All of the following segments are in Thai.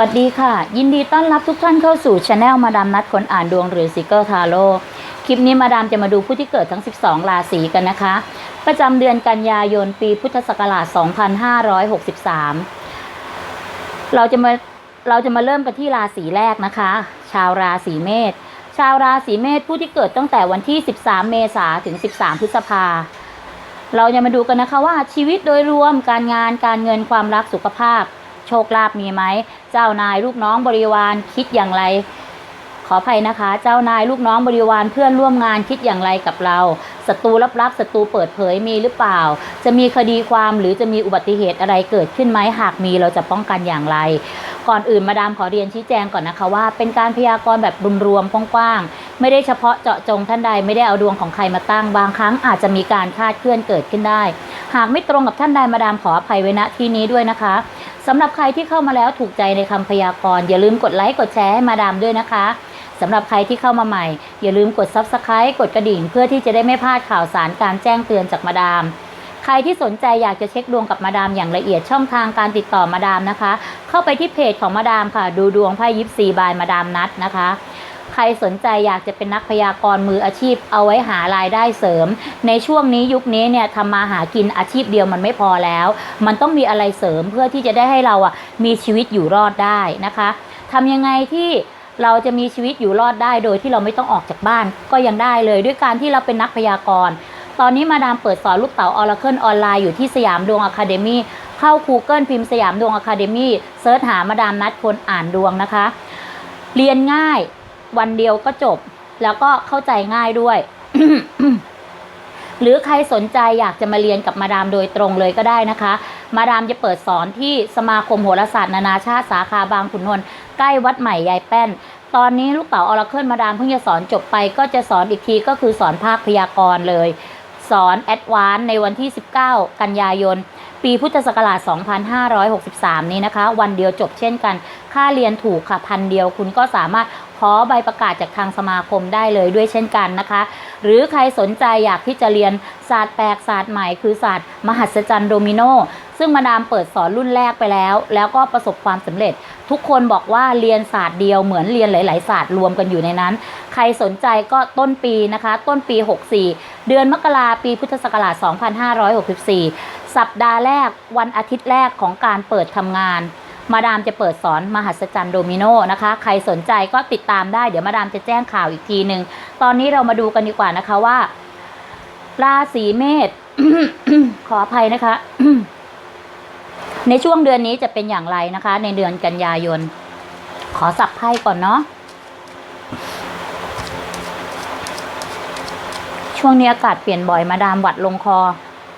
สวัสดีค่ะ ยินดีต้อนรับทุกท่านเข้าสู่ช anel มาดามนัดคนอ่านดวงหรือซิเกิลทาโร่คลิปนี้มาดามจะมาดูผู้ที่เกิดทั้ง 12 ราศีกันนะคะ ประจำเดือนกันยายนปีพุทธศักราช 2563 เราจะมาเราจะมาเริ่มกันที่ราศีแรกนะคะ ชาวราศีเมษชาวราศีเมษผู้ที่เกิดตั้งแต่วันที่ 13 เมษาถึง 13 พฤษภาเราจะมาดูกันนะคะว่าชีวิตโดยรวมการงานการเงินความรักสุขภาพ โชคลาภมีไหม เจ้านายลูกน้องบริวารคิดอย่างไร ขออภัยนะคะ เจ้านายลูกน้องบริวารเพื่อนร่วมงานคิดอย่างไรกับเราศัตรูลับๆศัตรูเปิดเผยมีหรือเปล่า จะมีคดีความหรือจะมีอุบัติเหตุอะไรเกิดขึ้นไหมหากมีเราจะป้องกันอย่างไร ก่อนอื่นมาดามขอเรียนชี้แจงก่อนนะคะว่า เป็นการพยากรณ์แบบรวมๆกว้างๆไม่ได้เฉพาะเจาะจงท่านใดไม่ได้เอาดวงของใครมาตั้งบางครั้งอาจจะมีการคาดเคลื่อนเกิดขึ้นได้ หากไม่ตรงกับท่านใดมาดามขออภัยไว้ณที่นี้ด้วยนะคะ สำหรับใครที่เข้ามาแล้วถูกใจในคำพยากรณ์อย่าลืมกดไลค์กดแชร์ให้มาดามด้วยนะคะสำหรับใครที่เข้ามาใหม่ อย่าลืมกด Subscribe กดกระดิ่ง เพื่อที่จะได้ไม่พลาดข่าวสารการแจ้งเตือนจากมาดาม ใครที่สนใจอยากจะเช็คดวงกับมาดามอย่างละเอียดช่องทางการติดต่อมาดามนะคะ เข้าไปที่เพจของมาดามค่ะ ดูดวงไพ่ยิปซีบายมาดามนัดนะคะ รสนใจอยากจะเป็นนักพยากรณ์มืออาชีพ เอาไว้หารายได้เสริม ในช่วงนี้ยุคนี้เนี่ยทำมาหากินอาชีพเดียวมันไม่พอแล้ว มันต้องมีอะไรเสริมเพื่อที่จะได้ให้เราอะมีชีวิตอยู่รอดได้นะคะทำยังไงที่เราจะมีชีวิตอยู่รอดได้โดยที่เราไม่ต้องออกจากบ้านก็ยังได้เลยด้วยการที่เราเป็นนักพยากรณ์ตอนนี้มาดามเปิดสอนลูกเต๋าออร์เคิลออนไลน์อยู่ที่สยามดวงอะคาเดมี่เข้า Google พิมพ์สยามดวงอะคาเดมี่เซิร์ชหามาดามนัดคนอ่านดวงนะคะ เรียนง่าย วันเดียวก็จบ แล้วก็เข้าใจง่ายด้วย หรือใครสนใจอยากจะมาเรียนกับมาดามโดยตรงเลยก็ได้นะคะ มาดามจะเปิดสอนที่สมาคมโหราศาสตร์นานาชาติสาขาบางขุนนนท์ใกล้วัดใหม่ยายแป้น ตอนนี้ลูกเต๋าออร์เคิลมาดามเพิ่งจะสอนจบไป ก็จะสอนอีกทีก็คือสอนภาคพยากรณ์เลย สอนแอดวานในวันที่ 19 กันยายนปีพุทธศักราช 2563 นี้นะคะ วันเดียวจบเช่นกัน ค่าเรียนถูกค่ะพันเดียวคุณก็สามารถ ขอใบประกาศจากทางสมาคมได้เลยด้วยเช่นกันนะคะ หรือใครสนใจอยากที่จะเรียนศาสตร์แปลกศาสตร์ใหม่คือศาสตร์มหัศจรรย์โดมิโนซึ่งมาดามเปิดสอนรุ่นแรกไปแล้ว แล้วก็ประสบความสำเร็จ ทุกคนบอกว่าเรียนศาสตร์เดียวเหมือนเรียนหลาย ๆ ศาสตร์รวมกันอยู่ในนั้น ใครสนใจก็ต้นปีนะคะ ต้นปี 64 เดือนมกราปีพุทธศักราช 2564 สัปดาห์แรกวันอาทิตย์แรกของการเปิดทำงาน มาดามจะเปิดสอนมหัศจรรย์โดมิโนนะคะ ใครสนใจก็ติดตามได้ เดี๋ยวมาดามจะแจ้งข่าวอีกทีหนึ่งตอนนี้เรามาดูกันดีกว่านะคะว่า ราศีเมษขออภัยนะคะ ในช่วงเดือนนี้จะเป็นอย่างไรนะคะ ในเดือนกันยายน ขอสับไพ่ก่อนเนาะช่วงนี้อากาศเปลี่ยนบ่อยมาดามหวัดลงคอ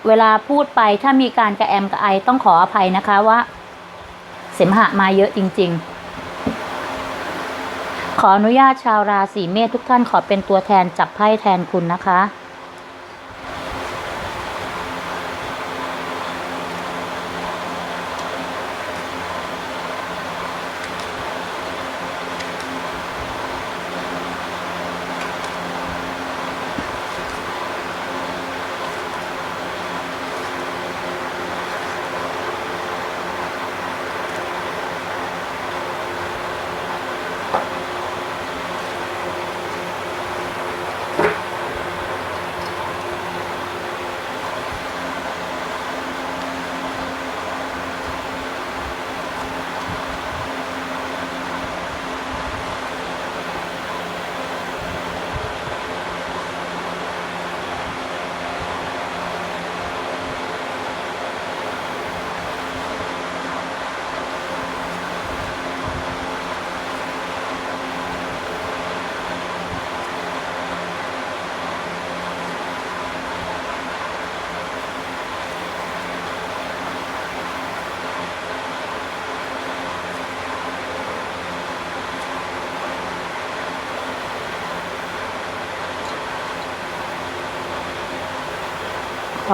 เวลาพูดไปถ้ามีการกระแอมกระไอต้องขออภัยนะคะว่า สมหะมาเยอะจริง ๆ ขออนุญาตชาวราศีเมษทุกท่านขอเป็นตัวแทนจับไพ่แทนคุณนะคะ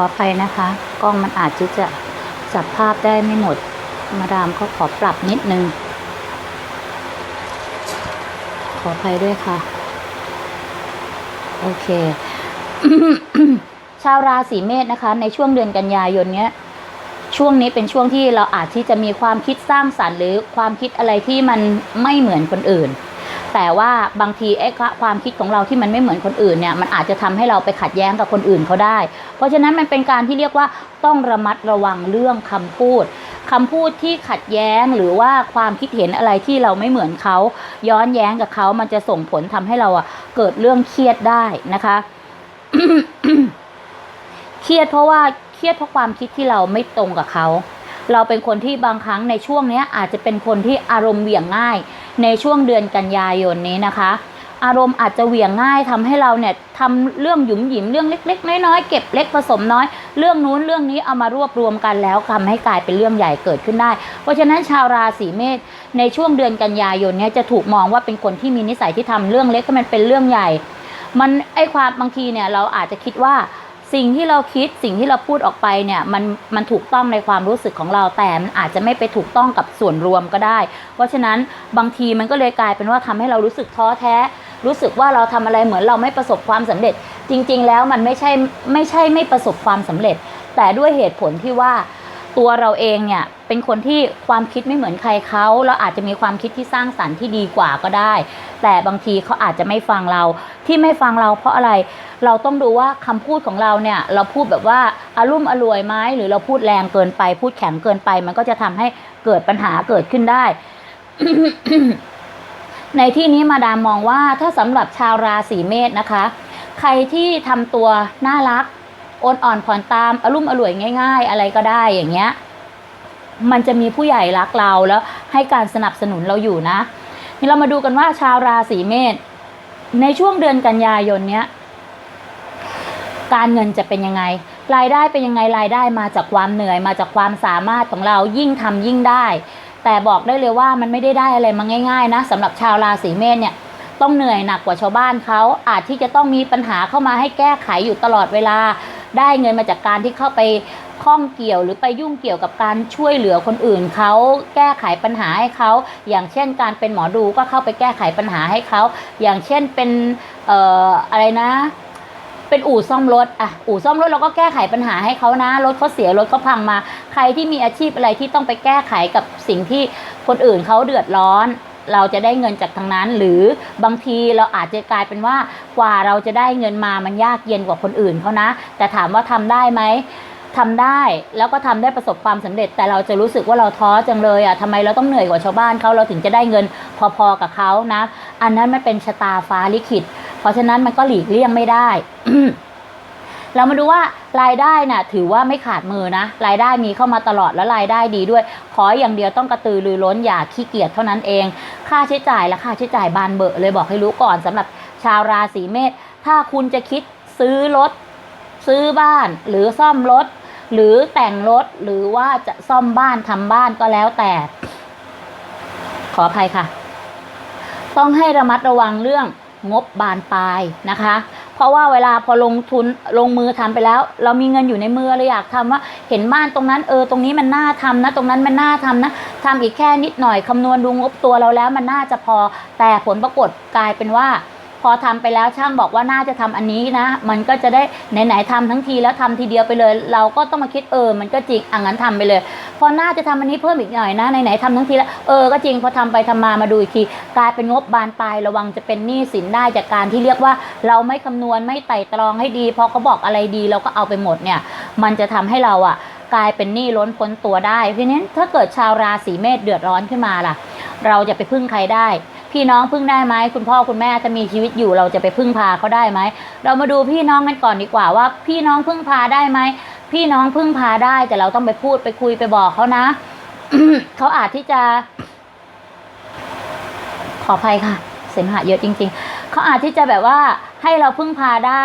ออภัยนะคะ กล้องมันอาจจะจะจับภาพได้ไม่หมด มาดามก็ขอปรับนิดนึง ขออภัยด้วยค่ะ โอเค ชาวราศีเมษนะคะ ในช่วงเดือนกันยายนเนี้ยช่วงนี้เป็นช่วงที่เราอาจที่จะมีความคิดสร้างสรรค์หรือความคิดอะไรที่มันไม่เหมือนคนอื่น แต่ว่าบางทีไอ้ความคิดของเราที่มันไม่เหมือนคนอื่นเนี่ยมันอาจจะทำให้เราไปขัดแย้งกับคนอื่นเขาได้ เพราะฉะนั้นมันเป็นการที่เรียกว่าต้องระมัดระวังเรื่องคำพูดคำพูดที่ขัดแย้งหรือว่าความคิดเห็นอะไรที่เราไม่เหมือนเขาย้อนแย้งกับเขามันจะส่งผลทำให้เราอะเกิดเรื่องเครียดได้นะคะเครียดเพราะว่าเครียดเพราะความคิดที่เราไม่ตรงกับเขา เราเป็นคนที่บางครั้งในช่วงนี้อาจจะเป็นคนที่อารมณ์เหวี่ยงง่าย ในช่วงเดือนกันยายนนี้นะคะ อารมณ์อาจจะเหวี่ยงง่ายทำให้เราเนี่ยทำเรื่องหยุมหยิมเรื่องเล็ก ๆ น้อยๆเก็บเล็กผสมน้อย เรื่องนู้นเรื่องนี้เอามารวบรวมกันแล้วทำให้กลายเป็นเรื่องใหญ่เกิดขึ้นได้ เพราะฉะนั้นชาวราศีเมษในช่วงเดือนกันยายนเนี่ยจะถูกมองว่าเป็นคนที่มีนิสัยที่ทำเรื่องเล็กให้มันเป็นเรื่องใหญ่ มันไอความบางทีเนี่ยเราอาจจะคิดว่า สิ่งที่เราคิดสิ่งที่เราพูดออกไปเนี่ยมันมันถูกต้องในความรู้สึกของเราแต่มันอาจจะไม่ไปถูกต้องกับส่วนรวมก็ได้ เพราะฉะนั้นบางทีมันก็เลยกลายเป็นว่าทำให้เรารู้สึกท้อแท้ รู้สึกว่าเราทำอะไรเหมือนเราไม่ประสบความสำเร็จ จริง ๆ แล้วมันไม่ใช่ไม่ใช่ไม่ประสบความสำเร็จ แต่ด้วยเหตุผลที่ว่า ตัวเราเองเนี่ยเป็นคนที่ความคิดไม่เหมือนใครเขาเราอาจจะมีความคิดที่สร้างสรรค์ที่ดีกว่าก็ได้ แต่บางทีเขาอาจจะไม่ฟังเราที่ไม่ฟังเราเพราะอะไรเราต้องดูว่าคำพูดของเราเนี่ยเราพูดแบบว่าอารุ่มอร่วยไหมหรือเราพูดแรงเกินไป พูดแข็งเกินไป มันก็จะทำให้เกิดปัญหาเกิดขึ้นได้ ในที่นี้มาดามมองว่าถ้าสำหรับชาวราศีเมษนะคะ ใครที่ทำตัวน่ารัก โอนอ่อนผ่อนตามอารมณ์อร่วยง่าย ๆ อะไรก็ได้อย่างเงี้ย มันจะมีผู้ใหญ่รักเราแล้วให้การสนับสนุนเราอยู่นะ นี่เรามาดูกันว่าชาวราศีเมษในช่วงเดือนกันยายนเนี้ยการเงินจะเป็นยังไง รายได้เป็นยังไงรายได้มาจากความเหนื่อยมาจากความสามารถของเรายิ่งทำยิ่งได้ แต่บอกได้เลยว่ามันไม่ได้ได้อะไรมาง่าย ๆ นะสำหรับชาวราศีเมษเนี่ยต้องเหนื่อยหนักกว่าชาวบ้านเขาอาจที่จะต้องมีปัญหาเข้ามาให้แก้ไขอยู่ตลอดเวลาได้เงินมาจากการที่เข้าไปข้องเกี่ยวหรือไปยุ่งเกี่ยวกับการช่วยเหลือคนอื่นเขาแก้ไขปัญหาให้เขาอย่างเช่น การเป็นหมอดูก็เข้าไปแก้ไขปัญหาให้เขาอย่างเช่นเป็นเอ่ออะไรนะเป็นอู่ซ่อมรถอะอู่ซ่อมรถเราก็แก้ไขปัญหาให้เขานะรถเขาเสียรถเขาพังมา ใครที่มีอาชีพอะไรที่ต้องไปแก้ไขกับสิ่งที่คนอื่นเขาเดือดร้อน เราจะได้เงินจากทางนั้น หรือบางทีเราอาจจะกลายเป็นว่ากว่าเราจะได้เงินมามันยากเย็นกว่าคนอื่นเขานะ แต่ถามว่าทำได้ไหมทำได้แล้วก็ทำได้ประสบความสำเร็จ แต่เราจะรู้สึกว่าเราท้อจังเลยอะทำไมเราต้องเหนื่อยกว่าชาวบ้านเขาเราถึงจะได้เงินพอๆกับเขานะ อันนั้นมันเป็นชะตาฟ้าลิขิต เพราะฉะนั้นมันก็หลีกเลี่ยงไม่ได้ เรามาดูว่ารายได้น่ะถือว่าไม่ขาดมือนะ รายได้มีเข้ามาตลอดแล้วรายได้ดีด้วย ขออย่างเดียวต้องกระตือรือร้นอย่าขี้เกียจเท่านั้นเอง ค่าใช้จ่ายและค่าใช้จ่ายบานเบอะเลยบอกให้รู้ก่อนสำหรับชาวราศีเมษถ้าคุณจะคิดซื้อรถ ซื้อบ้านหรือซ่อมรถ หรือแต่งรถหรือว่าจะซ่อมบ้านทำบ้านก็แล้วแต่ ขออภัยค่ะ ต้องให้ระมัดระวังเรื่องงบบานปลายนะคะ เพราะว่าเวลาพอลงทุนลงมือทำไปแล้ว เรามีเงินอยู่ในมือเราอยากทำว่า เห็นบ้านตรงนั้นเออตรงนี้มันน่าทำนะ ตรงนั้นมันน่าทำนะทำอีกแค่นิดหน่อยคำนวณดูงบตัวเราแล้วมันน่าจะพอแต่ผลปรากฏกลายเป็นว่า พอทำไปแล้วช่างบอกว่าน่าจะทำอันนี้นะ มันก็จะได้ไหนๆทำทั้งทีแล้วทำทีเดียวไปเลย เราก็ต้องมาคิดเออ มันก็จริงอะงั้นทำไปเลย พอน่าจะทำอันนี้เพิ่มอีกหน่อยนะไหนๆทำทั้งทีแล้วเออก็จริงพอทำไปทำมามาดูอีกทีกลายเป็นงบบานปลายระวังจะเป็นหนี้สินได้จากการที่เรียกว่าเราไม่คำนวณไม่ไต่ตรองให้ดีพอเขาบอกอะไรดีเราก็เอาไปหมดเนี่ย มันจะทำให้เราอะกลายเป็นหนี้ล้นพ้นตัวได้เพราะฉะนั้นถ้าเกิดชาวราศีเมษเดือดร้อนขึ้นมาล่ะ เราจะไปพึ่งใครได้ พี่น้องพึ่งได้ไหมคุณพ่อคุณแม่ถ้ามีชีวิตอยู่เราจะไปพึ่งพาเขาได้ไหมเรามาดูพี่น้องกันก่อนดีกว่าว่า พี่น้องพึ่งพาได้ไหมพี่น้องพึ่งพาได้แต่เราต้องไปพูดไปคุยไปบอกเขานะเขาอาจที่จะขออภัยค่ะ เสมหะเยอะจริง ๆ เขาอาจที่จะแบบว่าให้เราพึ่งพาได้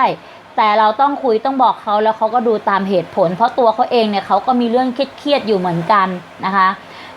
แต่เราต้องคุยต้องบอกเขาแล้วเขาก็ดูตามเหตุผล เพราะตัวเขาเองเนี่ยเขาก็มีเรื่องเครียดๆอยู่เหมือนกันนะคะ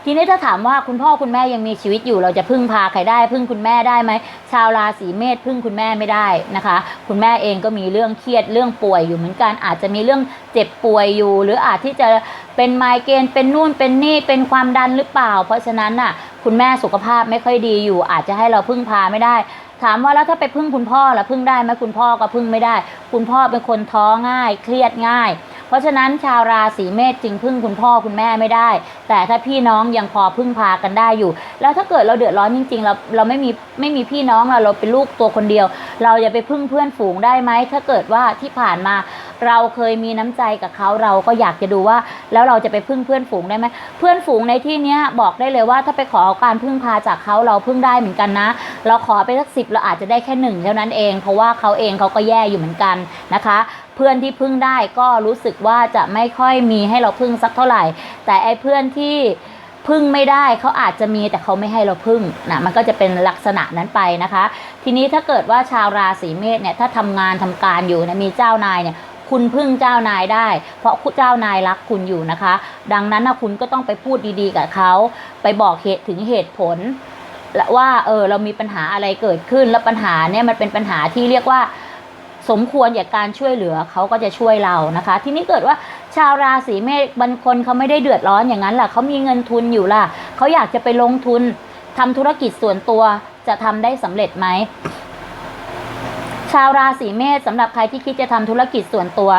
ทีนี้ถ้าถามว่าคุณพ่อคุณแม่ยังมีชีวิตอยู่ เราจะพึ่งพาใครได้ พึ่งคุณแม่ได้ไหมชาวราศีเมษพึ่งคุณแม่ไม่ได้นะคะ คุณแม่เองก็มีเรื่องเครียดเรื่องป่วยอยู่เหมือนกัน อาจจะมีเรื่องเจ็บป่วยอยู่ หรืออาจที่จะเป็นไมเกรนเป็นนู่นเป็นนี่เป็นความดันหรือเปล่า เพราะฉะนั้นน่ะ คุณแม่สุขภาพไม่ค่อยดีอยู่ อาจจะให้เราพึ่งพาไม่ได้ถามว่าแล้วถ้าไปพึ่งคุณพ่อล่ะพึ่งได้ไหมคุณพ่อก็พึ่งไม่ได้ คุณพ่อเป็นคนท้อง่าย เครียดง่าย เพราะฉะนั้นชาวราศีเมษจึงพึ่งคุณพ่อคุณแม่ไม่ได้ แต่ถ้าพี่น้องยังพอพึ่งพากันได้อยู่ แล้วถ้าเกิดเราเดือดร้อนจริงๆ เราเราไม่มีไม่มีพี่น้องเราเราเป็นลูกตัวคนเดียว เราจะไปพึ่งเพื่อนฝูงได้ไหมถ้าเกิดว่าที่ผ่านมา เราเคยมีน้ำใจกับเขาเราก็อยากจะดูว่า แล้วเราจะไปพึ่งเพื่อนฝูงได้ไหมเพื่อนฝูงในที่เนี้ยบอกได้เลยว่าถ้าไปขอการพึ่งพาจากเขาเราพึ่งได้เหมือนกันนะ เราขอไปสักสิบเราอาจจะได้แค่หนึ่งเท่านั้นเอง เพราะว่าเขาเองเขาก็แย่อยู่เหมือนกันนะคะเพื่อนที่พึ่งได้ก็รู้สึกว่าจะไม่ค่อยมีให้เราพึ่งสักเท่าไหร่ แต่ไอ้เพื่อนที่พึ่งไม่ได้เขาอาจจะมีแต่เขาไม่ให้เราพึ่งนะมันก็จะเป็นลักษณะนั้นไปนะคะ ทีนี้ถ้าเกิดว่าชาวราศีเมษเนี่ยถ้าทำงานทำการอยู่นะมีเจ้านายเนี่ย คุณพึ่งเจ้านายได้ เพราะเจ้านายรักคุณอยู่นะคะ ดังนั้นนะคุณก็ต้องไปพูดดีๆกับเขา ไปบอกเหตุถึงเหตุผลและว่าเออเรามีปัญหาอะไรเกิดขึ้น แล้วปัญหาเนี่ยมันเป็นปัญหาที่เรียกว่าสมควรแก่การช่วยเหลือเขาก็จะช่วยเรานะคะ ทีนี้เกิดว่าชาวราศีเมษบางคนเขาไม่ได้เดือดร้อนอย่างนั้นแหละเขามีเงินทุนอยู่ล่ะเขาอยากจะไปลงทุนทำธุรกิจส่วนตัวจะทำได้สำเร็จไหม ชาวราศีเมษสำหรับใครที่คิดจะทำธุรกิจส่วนตัว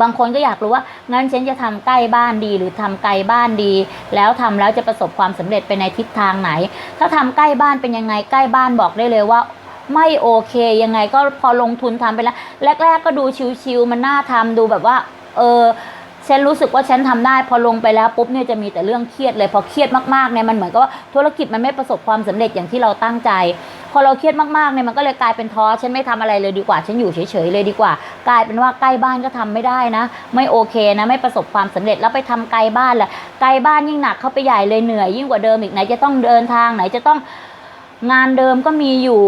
บางคนก็อยากรู้ว่างั้นฉันจะทำใกล้บ้านดีหรือทำไกลบ้านดี แล้วทำแล้วจะประสบความสำเร็จไปในทิศทางไหน ถ้าทำใกล้บ้านเป็นยังไงใกล้บ้านบอกได้เลยว่าไม่โอเคยังไงก็พอลงทุนทำไปแล้ว แรก ๆ ก็ดูชิวๆมันน่าทำดูแบบว่า เออฉันรู้สึกว่าฉันทำได้พอลงไปแล้วปุ๊บเนี่ยจะมีแต่เรื่องเครียดเลยพอเครียดมากๆเนี่ยมันเหมือนกับว่าธุรกิจมันไม่ประสบความสำเร็จอย่างที่เราตั้งใจ พอเราเครียดมากๆเนี่ยมันก็เลยกลายเป็นท้อฉันไม่ทำอะไรเลยดีกว่า ฉันอยู่เฉยๆเลยดีกว่า กลายเป็นว่าใกล้บ้านก็ทำไม่ได้นะ ไม่โอเคนะ ไม่ประสบความสำเร็จแล้วไปทำไกลบ้านแหละไกลบ้านยิ่งหนักเข้าไปใหญ่เลยเหนื่อยยิ่งกว่าเดิมอีกไหนจะต้องเดินทางไหนจะต้องงานเดิมก็มีอยู่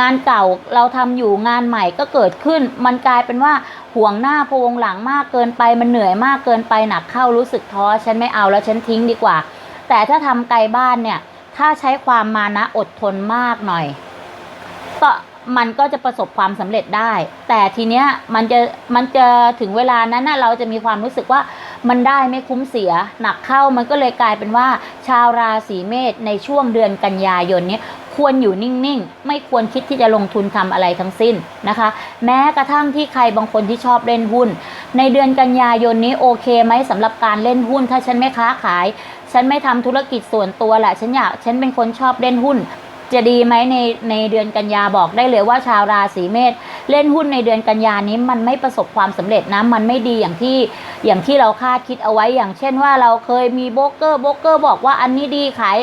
งานเก่าเราทำอยู่งานใหม่ก็เกิดขึ้น มันกลายเป็นว่าห่วงหน้าพวงหลังมากเกินไปมันเหนื่อยมากเกินไปหนักเข้ารู้สึกท้อฉันไม่เอาแล้วฉันทิ้งดีกว่า แต่ถ้าทำไกลบ้านเนี่ย ถ้าใช้ความมานะอดทนมากหน่อยก็มันก็จะประสบความสำเร็จได้ แต่ทีเนี้ยมันจะมันจะถึงเวลานั้นนะเราจะมีความรู้สึกว่ามันได้ไม่คุ้มเสียหนักเข้ามันก็เลยกลายเป็นว่า ชาวราศีเมษในช่วงเดือนกันยายนนี้ควรอยู่นิ่งๆ ไม่ควรคิดที่จะลงทุนทำอะไรทั้งสิ้นนะคะ แม้กระทั่งที่ใครบางคนที่ชอบเล่นหุ้น ในเดือนกันยายนนี้โอเคไหมสำหรับการเล่นหุ้น ถ้าฉันไม่ค้าขาย ฉันไม่ทำธุรกิจส่วนตัวแหละฉันอยากฉันเป็นคนชอบเล่นหุ้น จะดีไหมในในเดือนกันยาบอกได้เลยว่าชาวราศีเมษเล่นหุ้นในเดือนกันยานี้มันไม่ประสบความสำเร็จนะมันไม่ดีอย่างที่อย่างที่เราคาดคิดเอาไว้อย่างเช่นว่าเราเคยมีโบรกเกอร์โบรกเกอร์บอกว่าอันนี้ดีขาย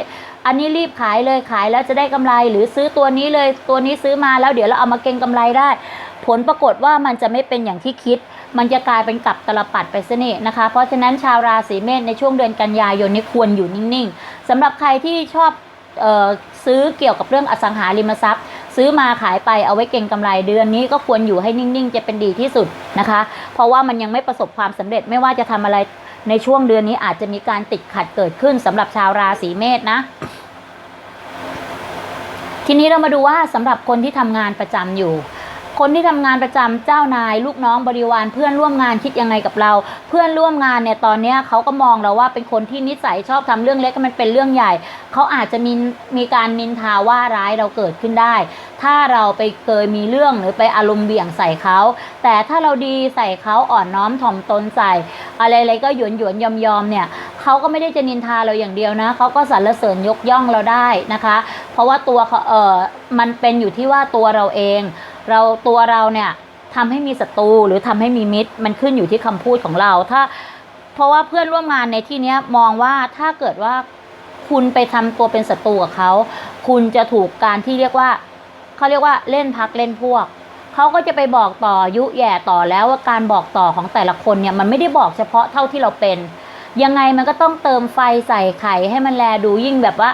อันนี้รีบขายเลยขายแล้วจะได้กำไรหรือซื้อตัวนี้เลยตัวนี้ซื้อมาแล้วเดี๋ยวเราเอามาเก็งกำไรได้ ผลปรากฏว่ามันจะไม่เป็นอย่างที่คิด มันจะกลายเป็นกลับตลปัดไปซะนี่นะคะ เพราะฉะนั้นชาวราศีเมษในช่วงเดือนกันยายนนี้ควรอยู่นิ่งๆสำหรับใครที่ชอบเออซื้อเกี่ยวกับเรื่องอสังหาริมทรัพย์ ซื้อมาขายไปเอาไว้เก็งกำไรเดือนนี้ก็ควรอยู่ให้นิ่งๆ จะเป็นดีที่สุดนะคะ เพราะว่ามันยังไม่ประสบความสำเร็จไม่ว่าจะทำอะไรในช่วงเดือนนี้อาจจะมีการติดขัดเกิดขึ้นสำหรับชาวราศีเมษนะทีนี้เรามาดูว่าสำหรับคนที่ทำงานประจำอยู่ คนที่ทำงานประจำเจ้านาย ลูกน้องบริวารเพื่อนร่วมงานคิดยังไงกับเรา เพื่อนร่วมงานเนี่ยตอนเนี้ยเขาก็มองเราว่าเป็นคนที่นิสัยชอบทำเรื่องเล็กมันเป็นเรื่องใหญ่เขาอาจจะมีมีการนินทาว่าร้ายเราเกิดขึ้นได้ ถ้าเราไปเคยมีเรื่องหรือไปอารมณ์เบี่ยงใส่เขาแต่ถ้าเราดีใส่เขาอ่อนน้อมถ่อมตนใส่ อะไรๆก็หยวนหยวนยอมยอมเนี่ยเขาก็ไม่ได้จะนินทาเราอย่างเดียวนะเขาก็สรรเสริญยกย่องเราได้นะคะ เพราะว่าตัวเขาเออมันเป็นอยู่ที่ว่าตัวเราเอง เราตัวเราเนี่ยทำให้มีศัตรูหรือทำให้มีมิตร มันขึ้นอยู่ที่คำพูดของเรา ถ้า เพราะว่าเพื่อนร่วมงานในที่เนี้ยมองว่าถ้าเกิดว่าคุณไปทำตัวเป็นศัตรูกับเขา คุณจะถูกการที่เรียกว่าเขาเรียกว่าเล่นพักเล่นพวกเขาก็จะไปบอกต่อยุแย่ต่อแล้วว่าการบอกต่อของแต่ละคนเนี่ยมันไม่ได้บอกเฉพาะเท่าที่เราเป็น ยังไงมันก็ต้องเติมไฟใส่ไข่ให้มันแลดูยิ่งแบบว่า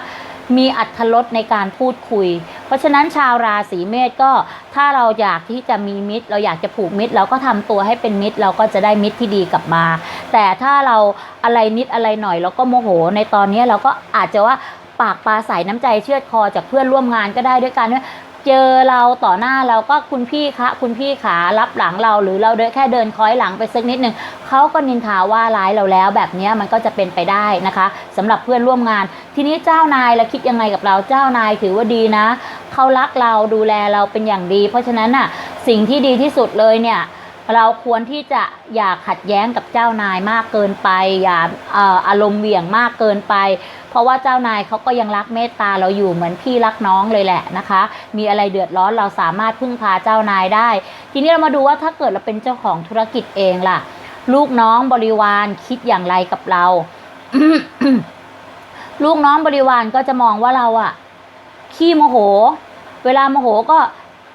มีอัธรสในการพูดคุย เพราะฉะนั้นชาวราศีเมษก็ถ้าเราอยากที่จะมีมิตร เราอยากจะผูกมิตร เราก็ทำตัวให้เป็นมิตร เราก็จะได้มิตรที่ดีกลับมา แต่ถ้าเราอะไรนิดอะไรหน่อย เราก็โมโห ในตอนนี้เราก็อาจจะว่าปากปลาใส่น้ำใจเชือดคอจากเพื่อนร่วมงานก็ได้ด้วยกันว่า เจอเราต่อหน้าเราก็คุณพี่คะ คุณพี่ขารับหลังเราหรือเราเดินแค่เดินคล้อยหลังไปสักนิดหนึ่งเขาก็นินทาว่าร้ายเราแล้ว แบบนี้มันก็จะเป็นไปได้นะคะสำหรับเพื่อนร่วมงาน ทีนี้เจ้านายเราคิดยังไงกับเราเจ้านายถือว่าดีนะเขารักเราดูแลเราเป็นอย่างดี เพราะฉะนั้นน่ะสิ่งที่ดีที่สุดเลยเนี่ยเราควรที่จะอย่าขัดแย้งกับเจ้านายมากเกินไป อย่าเอ่ออารมณ์เหวี่ยงมากเกินไป เพราะว่าเจ้านายเขาก็ยังรักเมตตาเราอยู่เหมือนพี่รักน้องเลยแหละนะคะ มีอะไรเดือดร้อนเราสามารถพึ่งพาเจ้านายได้ ทีนี้เรามาดูว่าถ้าเกิดเราเป็นเจ้าของธุรกิจเองล่ะ ลูกน้องบริวารคิดอย่างไรกับเรา ลูกน้องบริวารก็จะมองว่าเราอะขี้โมโห เวลาโมโหก็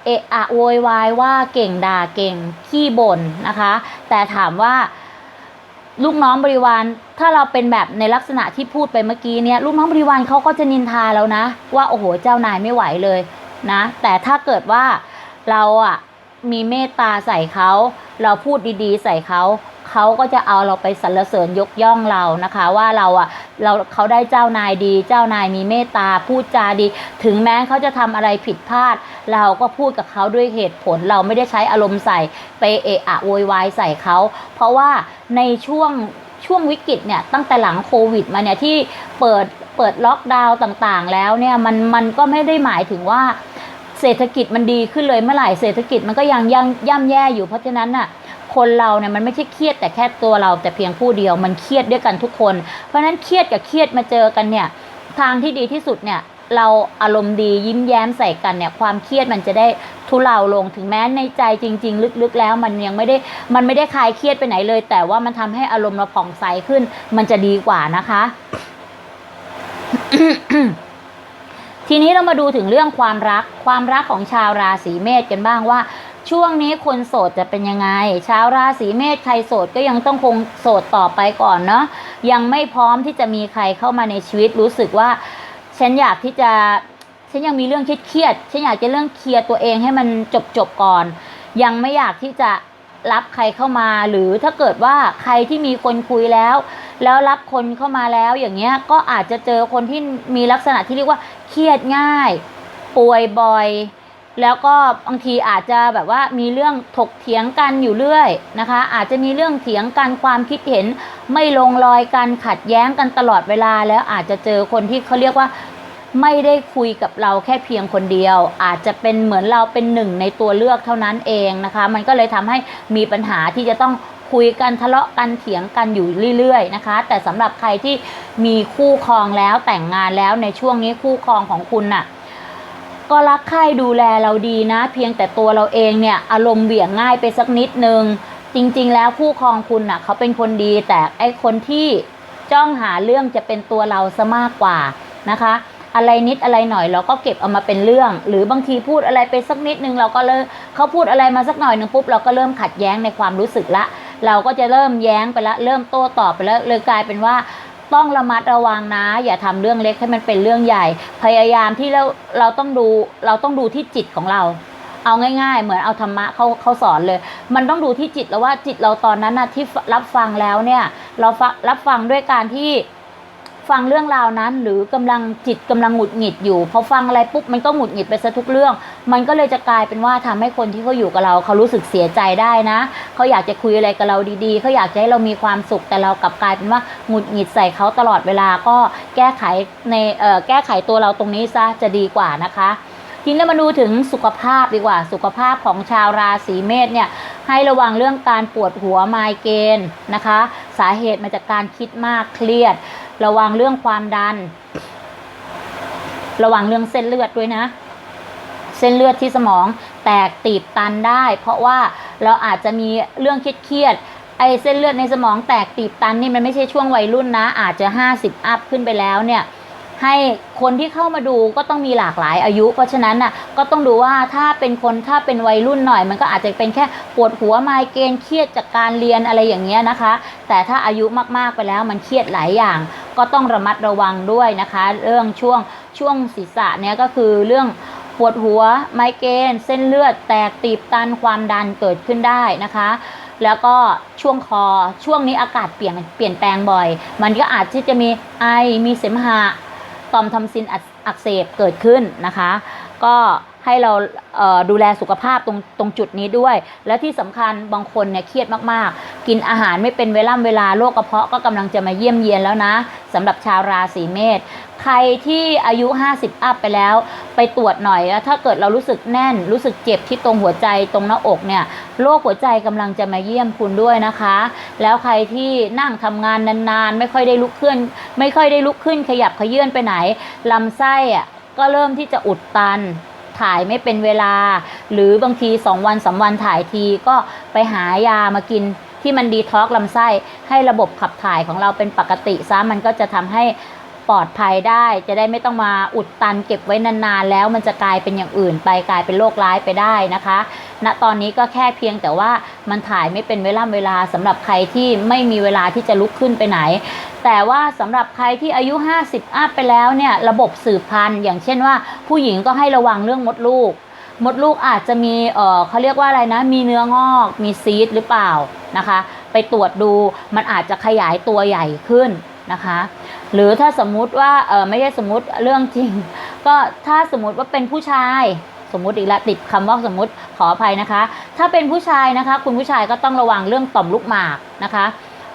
เอะอะโวยวายว่าเก่งด่าเก่งขี้บ่นนะคะ แต่ถามว่า ลูกน้องบริวาร ถ้าเราเป็นแบบในลักษณะที่พูดไปเมื่อกี้เนี่ยลูกน้องบริวารเขาก็จะนินทาแล้วนะ ว่าโอ้โหเจ้านายไม่ไหวเลยนะ แต่ถ้าเกิดว่าเราอะมีเมตตาใส่เขา เราพูดดีๆ ใส่เขา เขาก็จะเอาเราไปสรรเสริญยกย่องเรานะคะ ว่าเราอะเราเขาได้เจ้านายดี เจ้านายมีเมตตาพูดจาดี ถึงแม้เขาจะทำอะไรผิดพลาด เราก็พูดกับเขาด้วยเหตุผลเราไม่ได้ใช้อารมณ์ใส่ไปเอะอะโวยวายใส่เขา เพราะว่าในช่วงช่วงวิกฤตเนี่ยตั้งแต่หลังโควิดมาเนี่ยที่เปิดเปิดล็อกดาวน์ต่างๆ แล้วเนี่ยมันมันก็ไม่ได้หมายถึงว่าเศรษฐกิจมันดีขึ้นเลยเมื่อไหร่เศรษฐกิจมันก็ยังยังย่ำแย่อยู่เพราะฉะนั้นน่ะ คนเราเนี่ยมันไม่ใช่เครียดแต่แค่ตัวเราแต่เพียงผู้เดียวมันเครียดด้วยกันทุกคน เพราะฉะนั้นเครียดกับเครียดมาเจอกันเนี่ยทางที่ดีที่สุดเนี่ยเราอารมณ์ดียิ้มแย้มใส่กันเนี่ยความเครียดมันจะได้ทุเลาลงถึงแม้ในใจจริง ๆ ลึกๆ แล้วมันยังไม่ได้มันไม่ได้คลายเครียดไปไหนเลย แต่ว่ามันทำให้อารมณ์เราผ่องใสขึ้น มันจะดีกว่านะคะ ทีนี้เรามาดูถึงเรื่องความรักความรักของชาวราศีเมษกันบ้างว่า ช่วงนี้คนโสดจะเป็นยังไง ชาวราศีเมษใครโสดก็ยังต้องคงโสดต่อไปก่อนเนาะยังไม่พร้อมที่จะมีใครเข้ามาในชีวิตรู้สึกว่า ฉันอยากที่จะฉันยังมีเรื่องเครียดๆฉันอยากจะเรื่องเคลียร์ตัวเองให้มันจบจบก่อน ยังไม่อยากที่จะรับใครเข้ามาหรือถ้าเกิดว่าใครที่มีคนคุยแล้ว แล้วรับคนเข้ามาแล้วอย่างเงี้ยก็อาจจะเจอคนที่มีลักษณะที่เรียกว่าเครียดง่าย ป่วยบ่อย แล้วก็บางทีอาจจะแบบว่ามีเรื่องถกเถียงกันอยู่เรื่อยนะคะ อาจจะมีเรื่องเถียงกันความคิดเห็นไม่ลงรอยกันขัดแย้งกันตลอดเวลา แล้วอาจจะเจอคนที่เขาเรียกว่าไม่ได้คุยกับเราแค่เพียงคนเดียว อาจจะเป็นเหมือนเราเป็นหนึ่งในตัวเลือกเท่านั้นเองนะคะ มันก็เลยทำให้มีปัญหาที่จะต้องคุยกันทะเลาะกันเถียงกันอยู่เรื่อยๆนะคะ แต่สำหรับใครที่มีคู่ครองแล้วแต่งงานแล้วในช่วงนี้คู่ครองของคุณน่ะ ก็รักใคร่ดูแลเราดีนะ เพียงแต่ตัวเราเองเนี่ยอารมณ์เบี่ยงง่ายไปสักนิดนึง จริง ๆ แล้วคู่ครองคุณน่ะเขาเป็นคนดี แต่ไอคนที่จ้องหาเรื่องจะเป็นตัวเราซะมากกว่านะคะ อะไรนิดอะไรหน่อยเราก็เก็บเอามาเป็นเรื่อง หรือบางทีพูดอะไรไปสักนิดนึงเราก็เริ่มเขาพูดอะไรมาสักหน่อยนึงปุ๊บเราก็เริ่มขัดแย้งในความรู้สึกละ เราก็จะเริ่มแย้งไปละเริ่มโต้ตอบไปแล้วเลยกลายเป็นว่า ต้องระมัดระวังนะ อย่าทำเรื่องเล็กให้มันเป็นเรื่องใหญ่ พยายามที่เราเราต้องดูเราต้องดูที่จิตของเรา เอาง่าย ๆ เหมือนเอาธรรมะเขาเขาสอนเลย มันต้องดูที่จิตแล้วว่าจิตเราตอนนั้นนะที่รับฟังแล้วเนี่ย เราฟังรับฟังด้วยการที่ ฟังเรื่องราวนั้น หรือกำลังจิตกำลังหงุดหงิดอยู่พอฟังอะไรปุ๊บมันก็หงุดหงิดไปซะทุกเรื่อง มันก็เลยจะกลายเป็นว่าทำให้คนที่เขาอยู่กับเราเขารู้สึกเสียใจได้นะเขาอยากจะคุยอะไรกับเราดีๆเขาอยากจะให้เรามีความสุขแต่เรากลับกลายเป็นว่าหงุดหงิดใส่เขาตลอดเวลาก็แก้ไขในเอ่อแก้ไขตัวเราตรงนี้ซะจะดีกว่านะคะทีนี้มาดูถึงสุขภาพดีกว่า สุขภาพของชาวราศีเมษเนี่ยให้ระวังเรื่องการปวดหัวไมเกรนนะคะ สาเหตุมาจากการคิดมากเครียด ระวังเรื่องความดัน ระวังเรื่องเส้นเลือดด้วยนะ เส้นเลือดที่สมองแตกตีบตันได้ เพราะว่าเราอาจจะมีเรื่องเครียดไอเส้นเลือดในสมองแตกตีบตันนี่มันไม่ใช่ช่วงวัยรุ่นนะ อาจจะ 50 อัพขึ้นไปแล้วเนี่ย ให้คนที่เข้ามาดูก็ต้องมีหลากหลายอายุ เพราะฉะนั้นน่ะก็ต้องดูว่าถ้าเป็นคนถ้าเป็นวัยรุ่นหน่อย มันก็อาจจะเป็นแค่ปวดหัวไมเกรนเครียดจากการเรียนอะไรอย่างเงี้ยนะคะ แต่ถ้าอายุมากๆไปแล้วมันเครียดหลายอย่าง ก็ต้องระมัดระวังด้วยนะคะ เรื่องช่วงช่วงศีรษะเนี่ยก็คือเรื่องปวดหัวไมเกรนเส้นเลือดแตกตีบตันความดันเกิดขึ้นได้นะคะ แล้วก็ช่วงคอช่วงนี้อากาศเปลี่ยนเปลี่ยนแปลงบ่อย มันก็อาจที่จะมีไอมีเสมหะต่อมทำซินอักเสบเกิดขึ้นนะคะ ก็ ให้เราเดูแลสุขภาพตรงตรงจุดนี้ด้วย และที่สำคัญบางคนเนี่ยเครียดมากๆ กินอาหารไม่เป็นเวล่ำเวลาโรคกระเพาะก็กำลังจะมาเยี่ยมเยียนแล้วนะสำหรับชาวราศีเมษใครที่อายุ 50 อัพไปแล้ว ไปตรวจหน่อย ถ้าเกิดเรารู้สึกแน่น รู้สึกเจ็บที่ตรงหัวใจตรงหน้าอกเนี่ยโรคหัวใจกำลังจะมาเยี่ยมคุณด้วยนะคะ แล้วใครที่นั่งทำงานนานๆ ไม่ค่อยได้ลุกขึ้น ไม่ค่อยได้ลุกขึ้นขยับขยื่นไปไหนลำไส้อะก็เริ่มที่จะอุดตัน ถ่ายไม่เป็นเวลา หรือบางที 2 วันสาวันถ่ายทีก็ไปหายามากินที่มันดีท็อกลำไส้ให้ระบบขับถ่ายของเราเป็นปกติซะมันก็จะทำให้ ปลอดภัยได้ จะได้ไม่ต้องมาอุดตันเก็บไว้นานๆ แล้วมันจะกลายเป็นอย่างอื่นไปกลายเป็นโรคร้ายไปได้นะคะณตอนนี้ก็แค่เพียงแต่ว่ามันถ่ายไม่เป็นเวลาเวลาสำหรับใครที่ไม่มีเวลาที่จะลุกขึ้นไปไหน แต่ว่าสำหรับใครที่อายุ 50อัพไปแล้วเนี่ยระบบสืบพันธุ์อย่างเช่นว่า ผู้หญิงก็ให้ระวังเรื่องมดลูกมดลูกอาจจะมีเออเขาเรียกว่าอะไรนะ มีเนื้องอก มีซีดหรือเปล่านะคะ ไปตรวจดูมันอาจจะขยายตัวใหญ่ขึ้น นะคะ หรือถ้าสมมุติว่าเออไม่ใช่สมมติเรื่องจริง ก็ถ้าสมมติว่าเป็นผู้ชายสมมติอีกล้วติดคำว่าสมมติขออภัยนะคะ ถ้าเป็นผู้ชายนะคะ คุณผู้ชายก็ต้องระวังเรื่องต่อมลูกหมากนะคะ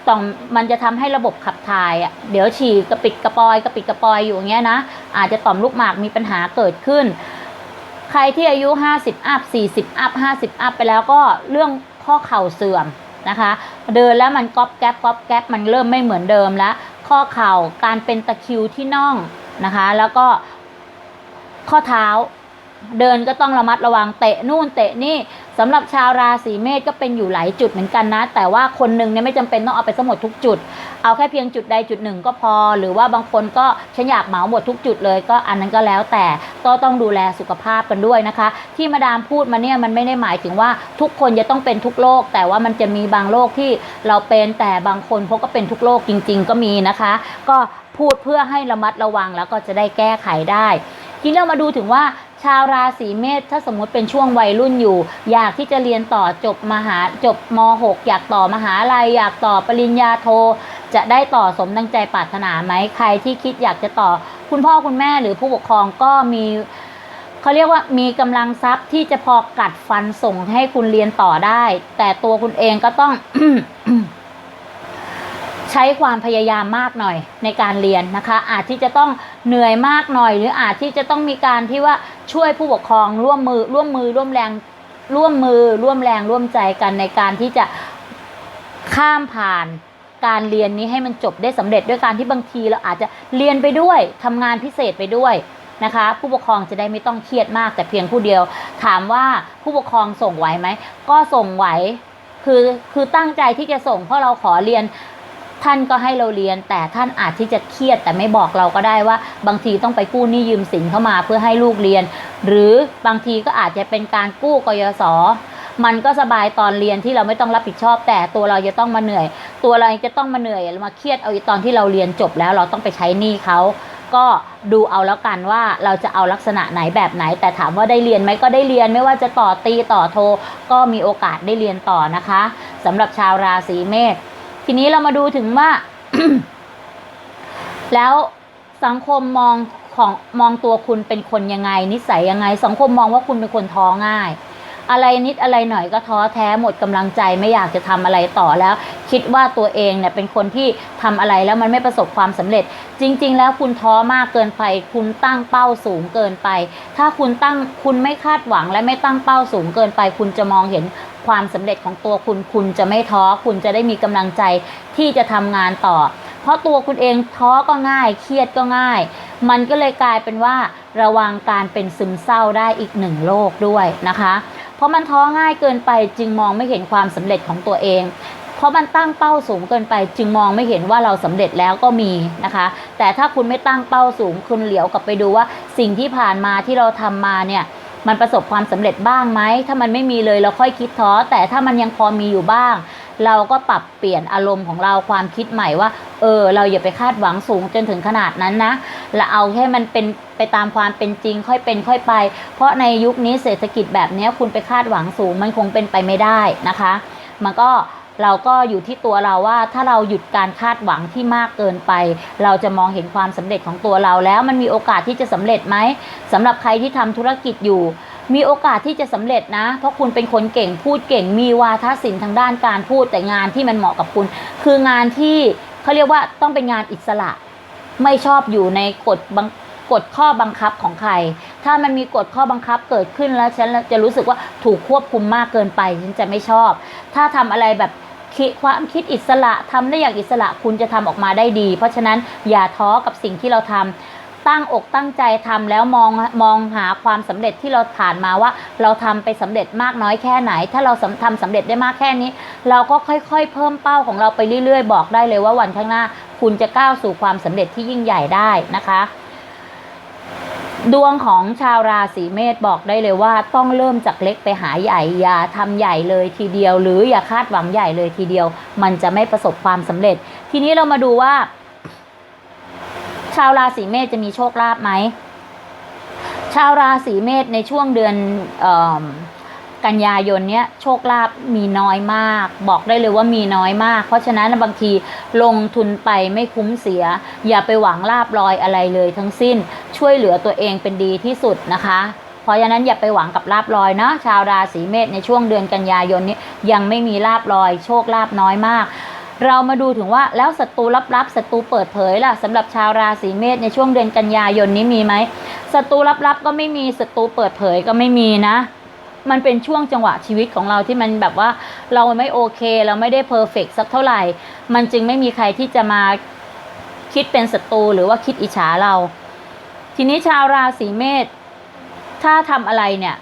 ต่อมมันจะทำให้ระบบขับถ่ายอะเดี๋ยวฉี่กระปิดกระปอยกระปิดกระปอยอยู่อย่างเงี้ยนะอาจจะต่อมลูกหมากมีปัญหาเกิดขึ้น ใครที่อายุ 50 อัพ 40 อัพ 50 อัพไปแล้วก็เรื่องข้อเข่าเสื่อมนะคะ เดินแล้วมันก๊อบแก๊บก๊อบแก๊บมันเริ่มไม่เหมือนเดิมแล้ว ข้อเข่า การเป็นตะคิวที่น่องนะคะ แล้วก็ข้อเท้า เดินก็ต้องระมัดระวังเตะนู่นเตะนี่สำหรับชาวราศีเมษก็เป็นอยู่หลายจุดเหมือนกันนะ แต่ว่าคนหนึ่งเนี่ยไม่จำเป็นต้องเอาไปสมดทุกจุด เอาแค่เพียงจุดใดจุดหนึ่งก็พอ หรือว่าบางคนก็ฉันอยากเหมาหมดทุกจุดเลยก็อันนั้นก็แล้วแต่ก็ต้องดูแลสุขภาพกันด้วยนะคะ ที่มาดามพูดมาเนี่ยมันไม่ได้หมายถึงว่าทุกคนจะต้องเป็นทุกโรคแต่ว่ามันจะมีบางโรคที่เราเป็นแต่บางคนเขาก็เป็นทุกโรคจริง ๆ ก็มีนะคะ ก็พูดเพื่อให้ระมัดระวังแล้วก็จะได้แก้ไขได้ทีนี้เรามาดูถึงว่า ชาวราศีเมษถ้าสมมติเป็นช่วงวัยรุ่นอยู่ อยากที่จะเรียนต่อจบมหาจบม .6 อยากต่อมหาลัยอยากต่อปริญญาโท จะได้ต่อสมดังใจปรารถนาไหมใครที่คิดอยากจะต่อคุณพ่อคุณแม่หรือผู้ปกครองก็มีเขาเรียกว่ามีกำลังทรัพย์ที่จะพอกัดฟันส่งให้คุณเรียนต่อได้ แต่ตัวคุณเองก็ต้อง ใช้ความพยายามมากหน่อยในการเรียนนะคะ อาจที่จะต้อง เหนื่อยมากหน่อย หรืออาจที่จะต้องมีการที่ว่าช่วยผู้ปกครองร่วมมือร่วมมือร่วมแรงร่วมมือร่วมแรงร่วมใจกันในการที่จะข้ามผ่านการเรียนนี้ให้มันจบได้สำเร็จด้วยการที่บางทีเราอาจจะเรียนไปด้วยทำงานพิเศษไปด้วยนะคะ ผู้ปกครองจะได้ไม่ต้องเครียดมากแต่เพียงผู้เดียว ถามว่าผู้ปกครองส่งไหวไหมก็ส่งไหวคือคือตั้งใจที่จะส่งเพราะเราขอเรียน ท่านก็ให้เราเรียน แต่ท่านอาจที่จะเครียดแต่ไม่บอกเราก็ได้ว่า บางทีต้องไปกู้หนี้ยืมสินเข้ามาเพื่อให้ลูกเรียน หรือบางทีก็อาจจะเป็นการกู้กยศมันก็สบายตอนเรียนที่เราไม่ต้องรับผิดชอบ แต่ตัวเราจะต้องมาเหนื่อย ตัวเราจะต้องมาเหนื่อยมาเครียดเอาตอนที่เราเรียนจบแล้วเราต้องไปใช้หนี้เขาก็ดูเอาแล้วกันว่าเราจะเอาลักษณะไหนแบบไหน แต่ถามว่าได้เรียนไหมก็ได้เรียนไม่ว่าจะต่อตีต่อโท ก็มีโอกาสได้เรียนต่อนะคะสำหรับชาวราศีเมษ ทีนี้เรามาดูถึงว่า แล้วสังคมมองของมองตัวคุณเป็นคนยังไง นิสัยยังไง สังคมมองว่าคุณเป็นคนท้อง่าย อะไรนิดอะไรหน่อยก็ท้อแท้หมดกำลังใจไม่อยากจะทำอะไรต่อแล้ว คิดว่าตัวเองเนี่ยเป็นคนที่ทำอะไรแล้วมันไม่ประสบความสำเร็จ จริง ๆ แล้วคุณท้อมากเกินไป คุณตั้งเป้าสูงเกินไป ถ้าคุณตั้งคุณไม่คาดหวังและไม่ตั้งเป้าสูงเกินไป คุณจะมองเห็นความสำเร็จของตัวคุณคุณจะไม่ท้อคุณจะได้มีกำลังใจที่จะทำงานต่อ เพราะตัวคุณเองท้อก็ง่าย เครียดก็ง่าย มันก็เลยกลายเป็นว่าระวังการเป็นซึมเศร้าได้อีกหนึ่งโรคด้วยนะคะ ราะมันท้อง่ายเกินไปจึงมองไม่เห็นความสำเร็จของตัวเอง เพราะมันตั้งเป้าสูงเกินไป จึงมองไม่เห็นว่าเราสำเร็จแล้วก็มีนะคะ แต่ถ้าคุณไม่ตั้งเป้าสูงคุณเหลียวกลับไปดูว่าสิ่งที่ผ่านมาที่เราทำมาเนี่ยมันประสบความสำเร็จบ้างไหม ถ้ามันไม่มีเลยเราค่อยคิดท้อ แต่ถ้ามันยังพอมีอยู่บ้าง เราก็ปรับเปลี่ยนอารมณ์ของเราความคิดใหม่ว่า เออ เราอย่าไปคาดหวังสูงจนถึงขนาดนั้นนะและเอาแค่มันเป็นไปตามความเป็นจริงค่อยเป็นค่อยไป เพราะในยุคนี้เศรษฐกิจแบบนี้คุณไปคาดหวังสูงมันคงเป็นไปไม่ได้นะคะ มันก็เราก็อยู่ที่ตัวเราว่าถ้าเราหยุดการคาดหวังที่มากเกินไป เราจะมองเห็นความสำเร็จของตัวเราแล้วมันมีโอกาสที่จะสำเร็จไหมสำหรับใครที่ทำธุรกิจอยู่ มีโอกาสที่จะสำเร็จนะ เพราะคุณเป็นคนเก่งพูดเก่ง มีวาทศิลป์ทางด้านการพูดแต่งานที่มันเหมาะกับคุณ คืองานที่เขาเรียกว่าต้องเป็นงานอิสระ ไม่ชอบอยู่ในกฎบังกฎข้อบังคับของใคร ถ้ามันมีกฎข้อบังคับเกิดขึ้นแล้วฉันจะรู้สึกว่าถูกควบคุมมากเกินไปฉันจะไม่ชอบ ถ้าทำอะไรแบบคิดความคิดอิสระทำได้อย่างอิสระคุณจะทำออกมาได้ดี เพราะฉะนั้นอย่าท้อกับสิ่งที่เราทำ ตั้งอกตั้งใจทำแล้วมองมองหาความสำเร็จที่เราผ่านมาว่า เราทำไปสำเร็จมากน้อยแค่ไหน ถ้าเราสำทำสำเร็จได้มากแค่นี้ เราก็ค่อยๆ เพิ่มเป้าของเราไปเรื่อยๆ บอกได้เลยว่าวันข้างหน้า คุณจะก้าวสู่ความสำเร็จที่ยิ่งใหญ่ได้นะคะดวงของชาวราศีเมษบอกได้เลยว่าต้องเริ่มจากเล็กไปหาใหญ่อย่าทำใหญ่เลยทีเดียว หรืออย่าคาดหวังใหญ่เลยทีเดียว มันจะไม่ประสบความสำเร็จ ทีนี้เรามาดูว่า ชาวราศีเมษจะมีโชคลาภไหม ชาวราศีเมษในช่วงเดือนเอกันยายนเนี้ยโชคลาภมีน้อยมาก บอกได้เลยว่ามีน้อยมาก เพราะฉะนั้นบางทีลงทุนไปไม่คุ้มเสีย อย่าไปหวังลาบลอยอะไรเลยทั้งสิ้นช่วยเหลือตัวเองเป็นดีที่สุดนะคะ เพราะฉะนั้นอย่าไปหวังกับลาบลอยนะชาวราศีเมษในช่วงเดือนกันยายนนี้ยังไม่มีลาบลอย โชคลาภน้อยมาก เรามาดูถึงว่าแล้วศัตรูลับๆศัตรูเปิดเผยล่ะสำหรับชาวราศีเมษในช่วงเดือนกันยายนนี้มีไหมศัตรูลับๆก็ไม่มีศัตรูเปิดเผยก็ไม่มีนะ มันเป็นช่วงจังหวะชีวิตของเราที่มันแบบว่าเราไม่โอเค เราไม่ได้เพอร์เฟกสักเท่าไหร่ มันจึงไม่มีใครที่จะมาคิดเป็นศัตรูหรือว่าคิดอิจฉาเรา ทีนี้ชาวราศีเมษถ้าทำอะไรเนี่ย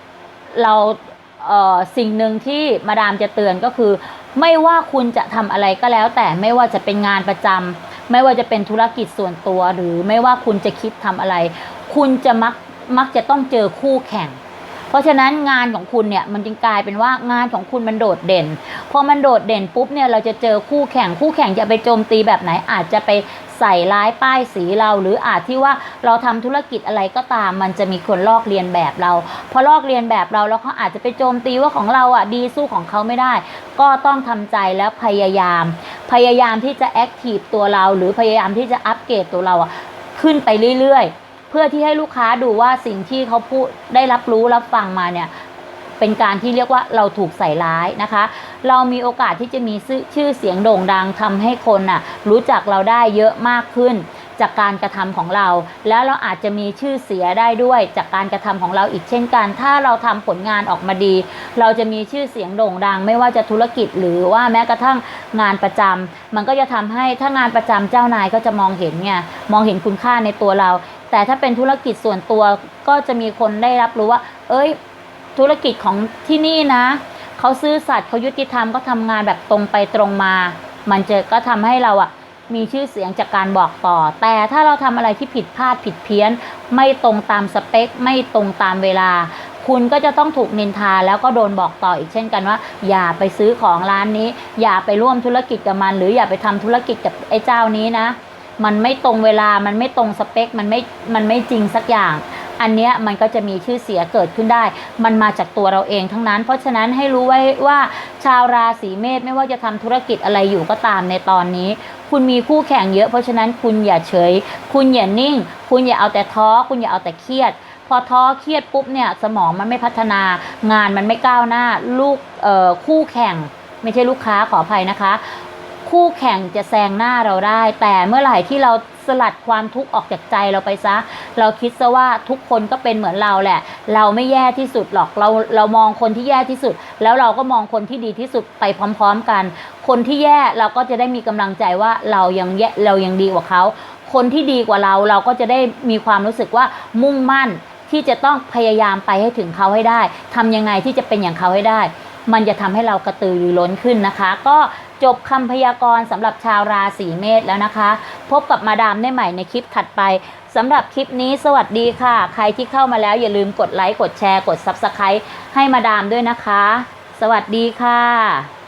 เราเสิ่งหนึ่งที่มาดามจะเตือนก็คือ ไม่ว่าคุณจะทำอะไรก็แล้ว แต่ไม่ว่าจะเป็นงานประจำไม่ว่าจะเป็นธุรกิจส่วนตัว หรือไม่ว่าคุณจะคิดทำอะไร คุณจะมักมักจะต้องเจอคู่แข่ง เพราะฉะนั้นงานของคุณเนี่ยมันจึงกลายเป็นว่างานของคุณมันโดดเด่น พอมันโดดเด่นปุ๊บเนี่ยเราจะเจอคู่แข่งคู่แข่งจะไปโจมตีแบบไหนอาจจะไปใส่ร้ายป้ายสีเรา หรืออาจที่ว่าเราทำธุรกิจอะไรก็ตาม มันจะมีคนลอกเลียนแบบเรา พอลอกเลียนแบบเราแล้วเขาอาจจะไปโจมตีว่าของเราอะดีสู้ของเขาไม่ได้ ก็ต้องทำใจแล้วพยายาม พยายามที่จะแอคทีฟตัวเรา หรือพยายามที่จะอัปเกรดตัวเราอะขึ้นไปเรื่อยๆ เพื่อที่ให้ลูกค้าดูว่าสิ่งที่เขาพูดได้รับรู้รับฟังมาเนี่ยเป็นการที่เรียกว่าเราถูกใส่ร้ายนะคะ เรามีโอกาสที่จะมีชื่อเสียงโด่งดังทำให้คนน่ะรู้จักเราได้เยอะมากขึ้นจากการกระทำของเรา แล้วเราอาจจะมีชื่อเสียได้ด้วยจากการกระทำของเราอีกเช่นกัน ถ้าเราทำผลงานออกมาดี เราจะมีชื่อเสียงโด่งดัง ไม่ว่าจะธุรกิจหรือว่าแม้กระทั่งงานประจำมันก็จะทำให้ถ้างานประจำเจ้านายก็จะมองเห็นไงมองเห็นคุณค่าในตัวเรา แต่ถ้าเป็นธุรกิจส่วนตัวก็จะมีคนได้รับรู้ว่า เอ้ย ธุรกิจของที่นี่นะเขาซื่อสัตย์เขายุติธรรมก็ทำงานแบบตรงไปตรงมา มันจะก็ทำให้เราอะมีชื่อเสียงจากการบอกต่อ แต่ถ้าเราทำอะไรที่ผิดพลาดผิดเพี้ยน ไม่ตรงตามสเปค ไม่ตรงตามเวลา คุณก็จะต้องถูกนินทาแล้วก็โดนบอกต่ออีกเช่นกันว่า อย่าไปซื้อของร้านนี้ อย่าไปร่วมธุรกิจกับมัน หรืออย่าไปทำธุรกิจกับไอ้เจ้านี้นะ มันไม่ตรงเวลามันไม่ตรงสเปค มันไม่มันไม่จริงสักอย่าง อันเนี้ยมันก็จะมีชื่อเสียเกิดขึ้นได้ มันมาจากตัวเราเองทั้งนั้น เพราะฉะนั้นให้รู้ไว้ว่าชาวราศีเมษไม่ว่าจะทำธุรกิจอะไรอยู่ก็ตามในตอนนี้ คุณมีคู่แข่งเยอะ เพราะฉะนั้นคุณอย่าเฉย คุณอย่านิ่ง คุณอย่าเอาแต่ท้อ คุณอย่าเอาแต่เครียดพอท้อเครียดปุ๊บเนี่ยสมองมันไม่พัฒนางานมันไม่ก้าวหน้า ลูกเออคู่แข่ง ไม่ใช่ลูกค้าขออภัยนะคะ คู่แข่งจะแซงหน้าเราได้ แต่เมื่อไหร่ที่เราสลัดความทุกข์ออกจากใจเราไปซะ เราคิดซะว่าทุกคนก็เป็นเหมือนเราแหละ เราไม่แย่ที่สุดหรอกเราเรามองคนที่แย่ที่สุด แล้วเราก็มองคนที่ดีที่สุดไปพร้อม ๆ กัน คนที่แย่เราก็จะได้มีกำลังใจว่าเรายังแย่เรายังดีกว่าเขาคนที่ดีกว่าเราเราก็จะได้มีความรู้สึกว่ามุ่งมั่นที่จะต้องพยายามไปให้ถึงเขาให้ได้ทำยังไงที่จะเป็นอย่างเขาให้ได้ มันจะทำให้เรากระตือรือร้นขึ้นนะคะ ก็ จบคำพยากรณ์สำหรับชาวราศีเมษแล้วนะคะ พบกับมาดามได้ใหม่ในคลิปถัดไปสำหรับคลิปนี้สวัสดีค่ะ ใครที่เข้ามาแล้วอย่าลืมกดไลค์ กดแชร์ กด Subscribe ให้มาดามด้วยนะคะ สวัสดีค่ะ